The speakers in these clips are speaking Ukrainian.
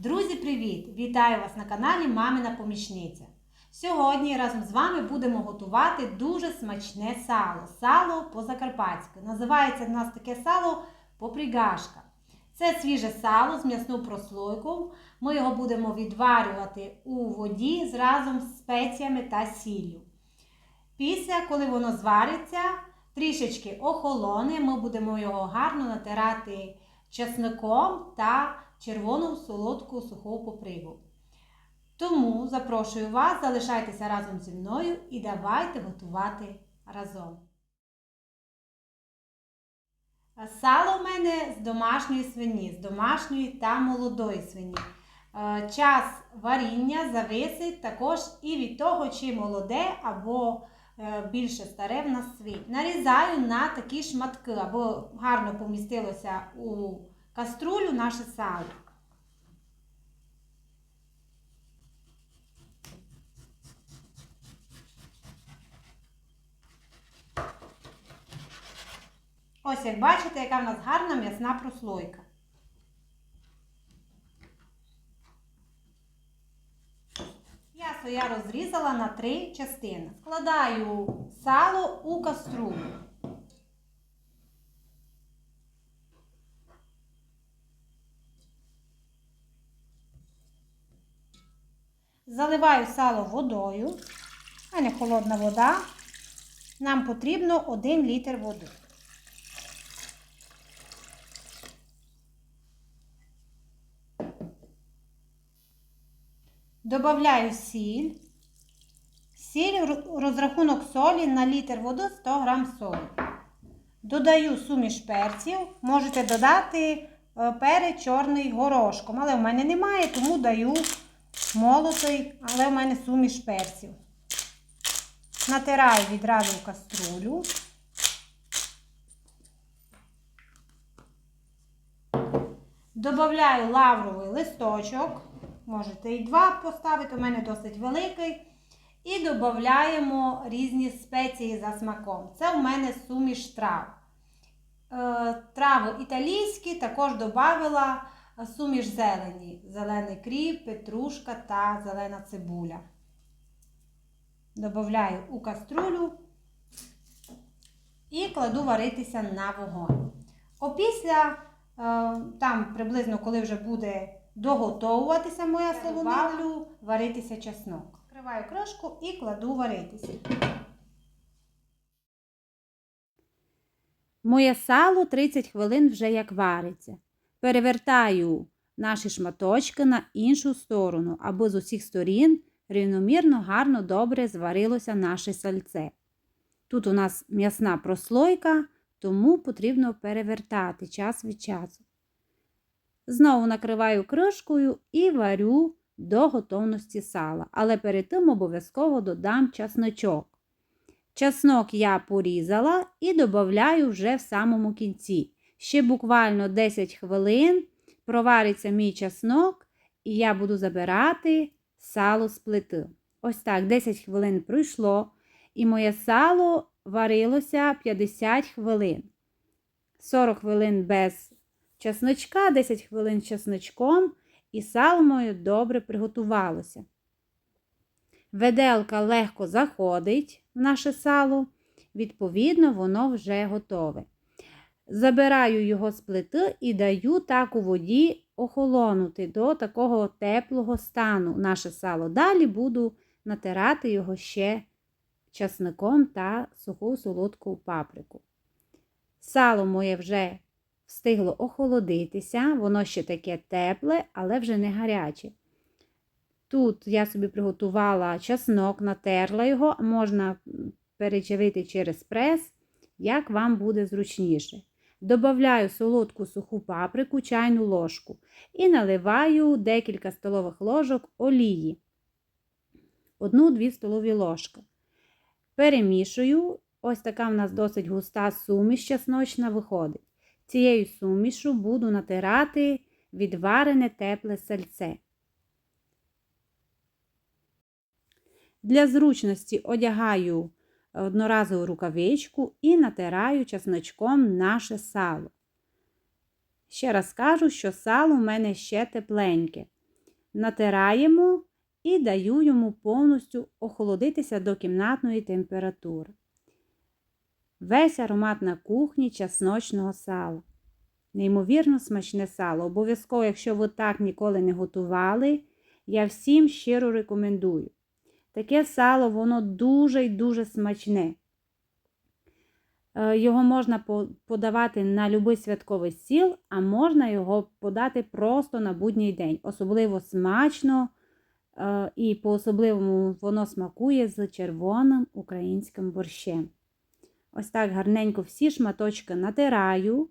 Друзі, привіт! Вітаю вас на каналі Мамина Помічниця. Сьогодні разом з вами будемо готувати дуже смачне сало. Сало по-закарпатськи. Називається в нас таке сало попригашка. Це свіже сало з м'ясною прослойкою. Ми його будемо відварювати у воді разом з спеціями та сіллю. Після, коли воно звариться, трішечки охолоне, ми будемо його гарно натирати чесником та червону солодку суху попригу. Тому запрошую вас, залишайтеся разом зі мною і давайте готувати разом. Сало в мене з домашньої свині, з домашньої та молодої свині. Е, Час варіння зависить також і від того, чи молоде або е, більше старе в нас свинь. Нарізаю на такі шматки, аби гарно помістилося у каструлю наше сало. Ось як бачите, яка в нас гарна м'ясна прослойка. М'ясо я розрізала на три частини. Складаю сало у каструлю. Заливаю сало водою, а не холодна вода. Нам потрібно 1 літр води. Добавляю сіль. Сіль розрахунок солі на літр води 100 г солі. Додаю суміш перців. Можете додати перець чорний горошком. Але в мене немає, тому даю молотий, але в мене суміш перців. Натираю відразу в каструлю. Добавляю лавровий листочок. Можете і два поставити, у мене досить великий. І додаємо різні спеції за смаком. Це у мене суміш трав. Е, трави італійські, також додала суміш зелені. Зелений кріп, петрушка та зелена цибуля. Добавляю у каструлю і кладу варитися на вогонь. Опісля, е, там приблизно, коли вже буде доготовуватися моя солонина, добавлю варитися чеснок. Вкриваю кришку і кладу варитися. Моє сало 30 хвилин вже як вариться. Перевертаю наші шматочки на іншу сторону, аби з усіх сторін рівномірно, гарно, добре зварилося наше сальце. Тут у нас м'ясна прослойка, тому потрібно перевертати час від часу. Знову накриваю кришкою і варю до готовності сала, але перед тим обов'язково додам часничок. Часнок я порізала і додаю вже в самому кінці. Ще буквально 10 хвилин провариться мій часнок, і я буду забирати сало з плити. Ось так, 10 хвилин пройшло, і моє сало варилося 50 хвилин. 40 хвилин без часничка, 10 хвилин з часничком, і сало моє добре приготувалося. Веделка легко заходить в наше сало, відповідно, воно вже готове. Забираю його з плити і даю так у воді охолонути до такого теплого стану наше сало. Далі буду натирати його ще часником та суху солодку паприку. Сало моє вже встигло охолодитися, воно ще таке тепле, але вже не гаряче. Тут я собі приготувала чеснок, натерла його, можна перечавити через прес, як вам буде зручніше. Добавляю солодку суху паприку, чайну ложку і наливаю декілька столових ложок олії. Одну-дві столові ложки. Перемішую, ось така в нас досить густа суміш чесночна виходить. Цією сумішу буду натирати відварене тепле сальце. Для зручності одягаю одноразову рукавичку і натираю чесночком наше сало. Ще раз кажу, що сало в мене ще тепленьке. натираємо і даю йому повністю охолодитися до кімнатної температури. Весь аромат на кухні чесночного сала. Неймовірно смачне сало. Обов'язково, якщо ви так ніколи не готували, я всім щиро рекомендую. Таке сало, воно дуже і дуже смачне. Е, Його можна подавати на будь-який святковий стіл, а можна його подати просто на будній день. Особливо смачно е, і по-особливому воно смакує з червоним українським борщем. Ось так гарненько всі шматочки натираю.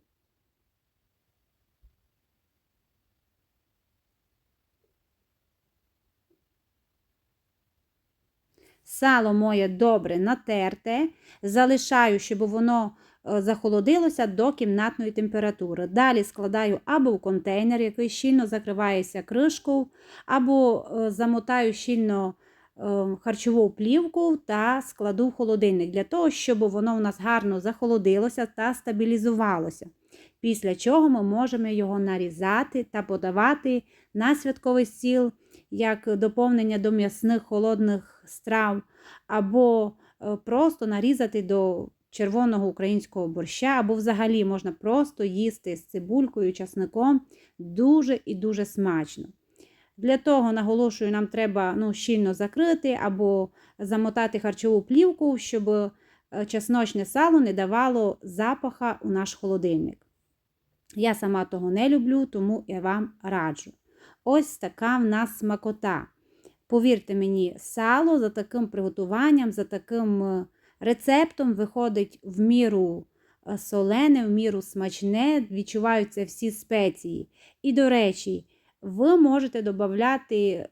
Сало моє добре натерте, залишаю, щоб воно е, захолодилося до кімнатної температури. Далі складаю або в контейнер, який щільно закривається кришкою, або е, замотаю щільно е, харчову плівку та складу в холодильник для того, щоб воно у нас гарно захолодилося та стабілізувалося. Після чого ми можемо його нарізати та подавати на святковий стіл як доповнення до м'ясних холодних страв, або е, просто нарізати до червоного українського борща, або взагалі можна просто їсти з цибулькою, часником. Дуже і дуже смачно. Для того, наголошую, нам треба ну, щільно закрити або замотати харчову плівку, щоб е, чесночне сало не давало запаха у наш холодильник. Я сама того не люблю, тому я вам раджу. Ось така в нас смакота. Повірте мені, сало за таким приготуванням, за таким е, рецептом виходить в міру е, солене, в міру смачне, відчуваються всі спеції. І, до речі, ви можете додати е,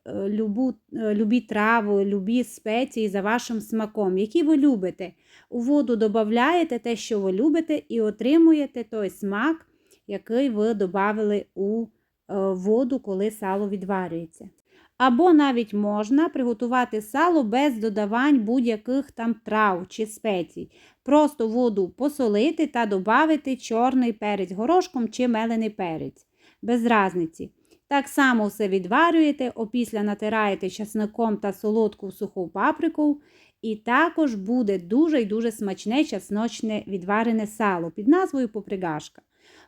любі трави, любі спеції за вашим смаком, які ви любите. У воду додаєте те, що ви любите, і отримуєте той смак, який ви додали у воду, коли сало відварюється. Або навіть можна приготувати сало без додавань будь-яких там трав чи спецій. Просто воду посолити та додати чорний перець горошком чи мелений перець. Без разниці. Так само все відварюєте, опісля натираєте часником та солодку суху паприку. І також буде дуже і дуже смачне чесночне відварене сало під назвою попригашка.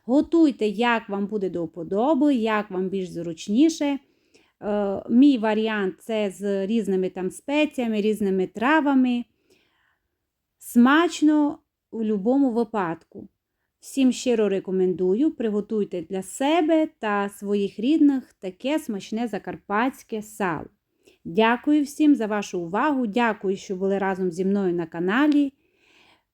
Готуйте, як вам буде до вподоби, як вам більш зручніше. Е, Мій варіант це з різними там спеціями, різними травами. Смачно у будь-якому випадку. Всім щиро рекомендую, приготуйте для себе та своїх рідних таке смачне закарпатське сало. Дякую всім за вашу увагу. Дякую, що були разом зі мною на каналі.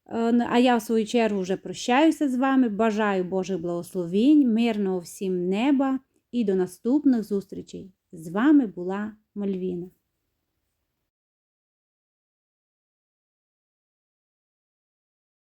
Е, А я, в свою чергу, вже прощаюся з вами. Бажаю Божих благословінь, мирного всім неба і до наступних зустрічей. З вами була Мальвіна.